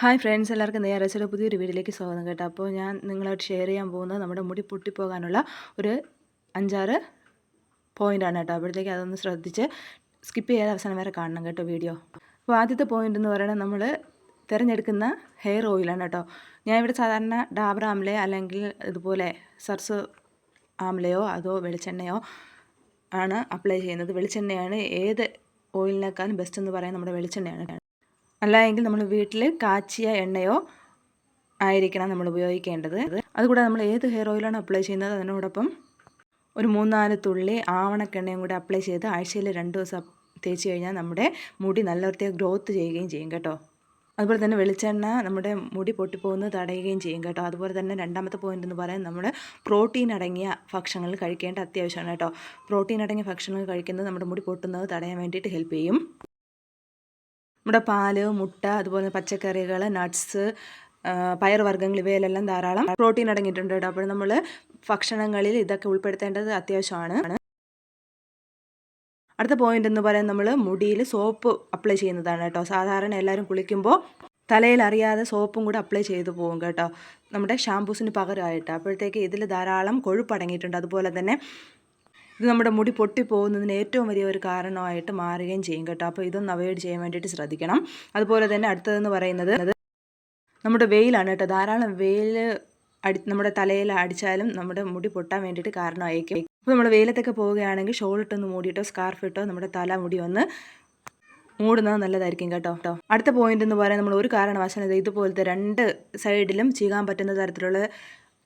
Hi friends എല്ലാവർക്കും നേരെ ചില പുതിയൊരു വീഡിയോയിലേക്ക് സ്വാഗതം കേട്ടോ. അപ്പോൾ ഞാൻ നിങ്ങളായിട്ട് ഷെയർ ചെയ്യാൻ പോകുന്നത് നമ്മുടെ മുടി പൊട്ടിപ്പോകാനുള്ള ഒരു അഞ്ചാറ് പോയിന്റാണ് കേട്ടോ. അപ്പോഴത്തേക്ക് അതൊന്ന് ശ്രദ്ധിച്ച് സ്കിപ്പ് ചെയ്യാതെ അവസാനം വരെ കാണണം കേട്ടോ വീഡിയോ അപ്പോൾ ആദ്യത്തെ പോയിന്റ് എന്ന് പറയുന്നത് നമ്മൾ തിരഞ്ഞെടുക്കുന്ന ഹെയർ ഓയിലാണ് കേട്ടോ. ഞാൻ ഇവിടെ സാധാരണ ഡാബർ ആംലെ അല്ലെങ്കിൽ ഇതുപോലെ സർസ് ആംലയോ അതോ വെളിച്ചെണ്ണയോ ആണ് അപ്ലൈ ചെയ്യുന്നത്. വെളിച്ചെണ്ണയാണ് ഏത് ഓയിലിനേക്കാളും ബെസ്റ്റ് എന്ന് പറയാൻ നമ്മുടെ വെളിച്ചെണ്ണയാണ്. അല്ല എങ്കിൽ നമ്മൾ വീട്ടിൽ കാച്ചിയ എണ്ണയോ ആയിരിക്കണം നമ്മൾ ഉപയോഗിക്കേണ്ടത്. അതുകൂടെ നമ്മൾ ഏത് ഹെയർ ഓയിലാണ് അപ്ലൈ ചെയ്യുന്നത് അതിനോടൊപ്പം ഒരു മൂന്നാൽ തുള്ളി ആവണക്കെണ്ണയും കൂടി അപ്ലൈ ചെയ്ത് ആഴ്ചയിൽ രണ്ട് ദിവസം തേച്ച് കഴിഞ്ഞാൽ നമ്മുടെ മുടി നല്ല വൃത്തിയായി ഗ്രോത്ത് ചെയ്യുകയും ചെയ്യും കേട്ടോ. അതുപോലെ തന്നെ വെളിച്ചെണ്ണ നമ്മുടെ മുടി പൊട്ടിപ്പോകുന്നത് തടയുകയും ചെയ്യും കേട്ടോ. അതുപോലെ തന്നെ രണ്ടാമത്തെ പോയിന്റ് എന്ന് പറയാൻ നമ്മൾ പ്രോട്ടീൻ അടങ്ങിയ ഭക്ഷണങ്ങൾ കഴിക്കേണ്ട അത്യാവശ്യമാണ് കേട്ടോ. പ്രോട്ടീൻ അടങ്ങിയ ഭക്ഷണങ്ങൾ കഴിക്കുന്നത് നമ്മുടെ മുടി പൊട്ടുന്നത് തടയാൻ വേണ്ടിയിട്ട് ഹെൽപ്പ് ചെയ്യും. നമ്മുടെ പാൽ മുട്ട അതുപോലെ പച്ചക്കറികൾ നട്ട്സ് പയർവർഗങ്ങൾ ഇവയിലെല്ലാം ധാരാളം പ്രോട്ടീൻ അടങ്ങിയിട്ടുണ്ട് കേട്ടോ. അപ്പോൾ നമ്മൾ ഭക്ഷണങ്ങളിൽ ഇതൊക്കെ ഉൾപ്പെടുത്തേണ്ടത് അത്യാവശ്യമാണ്. അടുത്ത പോയിന്റ് എന്ന് പറയുന്നത് നമ്മൾ മുടിയിൽ സോപ്പ് അപ്ലൈ ചെയ്യുന്നതാണ് കേട്ടോ. സാധാരണ എല്ലാവരും കുളിക്കുമ്പോൾ തലയിൽ അറിയാതെ സോപ്പും കൂടെ അപ്ലൈ ചെയ്തു പോകും കേട്ടോ. നമ്മുടെ ഷാംപൂസിന് പകരമായിട്ട്. അപ്പോഴത്തേക്ക് ഇതിൽ ധാരാളം കൊഴുപ്പ് അടങ്ങിയിട്ടുണ്ട്. അതുപോലെ തന്നെ ഇത് നമ്മുടെ മുടി പൊട്ടിപ്പോകുന്നതിന് ഏറ്റവും വലിയ ഒരു കാരണമായിട്ട് മാറുകയും ചെയ്യും കേട്ടോ. അപ്പോൾ ഇതൊന്ന് അവോയ്ഡ് ചെയ്യാൻ വേണ്ടിയിട്ട് ശ്രദ്ധിക്കണം. അതുപോലെ തന്നെ അടുത്തതെന്ന് പറയുന്നത് നമ്മുടെ വെയിലാണ് കേട്ടോ. ധാരാളം വെയിൽ അടി നമ്മുടെ തലയിൽ അടിച്ചാലും നമ്മുടെ മുടി പൊട്ടാൻ വേണ്ടിയിട്ട് കാരണമായിരിക്കും. അപ്പോൾ നമ്മൾ വെയിലത്തൊക്കെ പോവുകയാണെങ്കിൽ ഷോൾ ഇട്ടൊന്ന് മൂടിയിട്ടോ സ്കാർഫ് ഇട്ടോ നമ്മുടെ തല മുടി ഒന്ന് മൂടുന്നത് നല്ലതായിരിക്കും കേട്ടോ. കേട്ടോ അടുത്ത പോയിന്റ് എന്ന് പറയാൻ നമ്മൾ ഒരു കാരണവശാലും ഇതുപോലത്തെ രണ്ട് സൈഡിലും ചെയ്യാൻ പറ്റുന്ന തരത്തിലുള്ള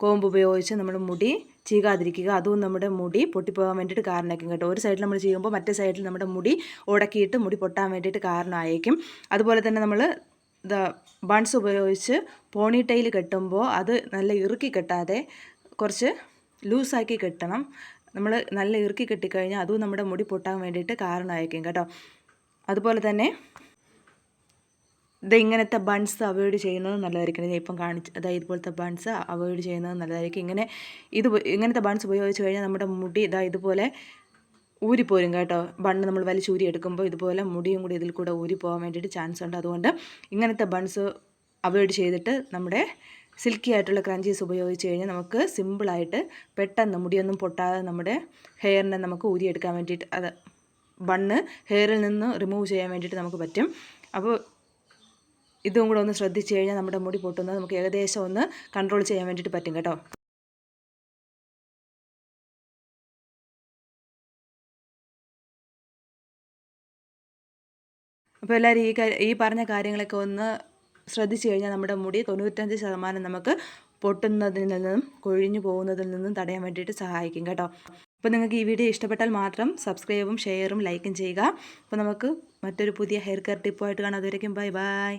കോമ്പ് ഉപയോഗിച്ച് നമ്മൾ മുടി ചീകാതിരിക്കുക. അതും നമ്മുടെ മുടി പൊട്ടിപ്പോകാൻ വേണ്ടിയിട്ട് കാരണമായിരിക്കും കേട്ടോ. ഒരു സൈഡിൽ നമ്മൾ ചെയ്യുമ്പോൾ മറ്റേ സൈഡിൽ നമ്മുടെ മുടി ഉടക്കിയിട്ട് മുടി പൊട്ടാൻ വേണ്ടിയിട്ട് കാരണമായിരിക്കും. അതുപോലെ തന്നെ നമ്മൾ ബൺസ് ഉപയോഗിച്ച് പോണി ടൈൽ കെട്ടുമ്പോൾ അത് നല്ല ഇറുക്കി കെട്ടാതെ കുറച്ച് ലൂസാക്കി കെട്ടണം. നമ്മൾ നല്ല ഇറുക്കി കെട്ടിക്കഴിഞ്ഞാൽ അതും നമ്മുടെ മുടി പൊട്ടാൻ വേണ്ടിയിട്ട് കാരണമായിരിക്കും കേട്ടോ. അതുപോലെ തന്നെ ഇത് ഇങ്ങനത്തെ ബൺസ് അവോയ്ഡ് ചെയ്യുന്നത് നല്ലതായിരിക്കും ഞാൻ ഇപ്പം കാണിച്ച് അതായത് ഇതുപോലത്തെ ബൺസ് അവോയ്ഡ് ചെയ്യുന്നത് നല്ലതായിരിക്കും. ഇങ്ങനെ ഇത് ഇങ്ങനത്തെ ബൺസ് ഉപയോഗിച്ച് കഴിഞ്ഞാൽ നമ്മുടെ മുടി ഇതാ ഇതുപോലെ ഊരിപ്പോരും കേട്ടോ. ബണ്ണ് നമ്മൾ വലിച്ചൂരി എടുക്കുമ്പോൾ ഇതുപോലെ മുടിയും കൂടി ഇതിൽ കൂടെ ഊരിപ്പോകാൻ വേണ്ടിയിട്ട് ചാൻസ് ഉണ്ട്. അതുകൊണ്ട് ഇങ്ങനത്തെ ബൺസ് അവോയ്ഡ് ചെയ്തിട്ട് നമ്മുടെ സിൽക്കി ആയിട്ടുള്ള ക്രഞ്ചീസ് ഉപയോഗിച്ച് കഴിഞ്ഞാൽ നമുക്ക് സിമ്പിളായിട്ട് പെട്ടെന്ന് മുടിയൊന്നും പൊട്ടാതെ നമ്മുടെ ഹെയറിനെ നമുക്ക് ഊരിയെടുക്കാൻ വേണ്ടിയിട്ട് അത് ബണ്ണ് ഹെയറിൽ നിന്ന് റിമൂവ് ചെയ്യാൻ വേണ്ടിയിട്ട് നമുക്ക് പറ്റും. അപ്പോൾ ഇതും കൂടെ ഒന്ന് ശ്രദ്ധിച്ച് കഴിഞ്ഞാൽ നമ്മുടെ മുടി പൊട്ടുന്നത് നമുക്ക് ഏകദേശം ഒന്ന് കൺട്രോൾ ചെയ്യാൻ വേണ്ടിയിട്ട് പറ്റും കേട്ടോ. അപ്പോൾ എല്ലാവരും ഈ ഈ പറഞ്ഞ കാര്യങ്ങളൊക്കെ ഒന്ന് ശ്രദ്ധിച്ചു കഴിഞ്ഞാൽ നമ്മുടെ മുടി തൊണ്ണൂറ്റഞ്ച് ശതമാനം നമുക്ക് പൊട്ടുന്നതിൽ നിന്നും കൊഴിഞ്ഞു പോകുന്നതിൽ നിന്നും തടയാൻ വേണ്ടിയിട്ട് സഹായിക്കും കേട്ടോ. അപ്പോൾ നിങ്ങൾക്ക് ഈ വീഡിയോ ഇഷ്ടപ്പെട്ടാൽ മാത്രം സബ്സ്ക്രൈബും ഷെയറും ലൈക്കും ചെയ്യുക. അപ്പോൾ നമുക്ക് മറ്റൊരു പുതിയ ഹെയർ കെയർ ടിപ്പുമായിട്ട് കാണാം. അതുവരയ്ക്കും ബൈ ബൈ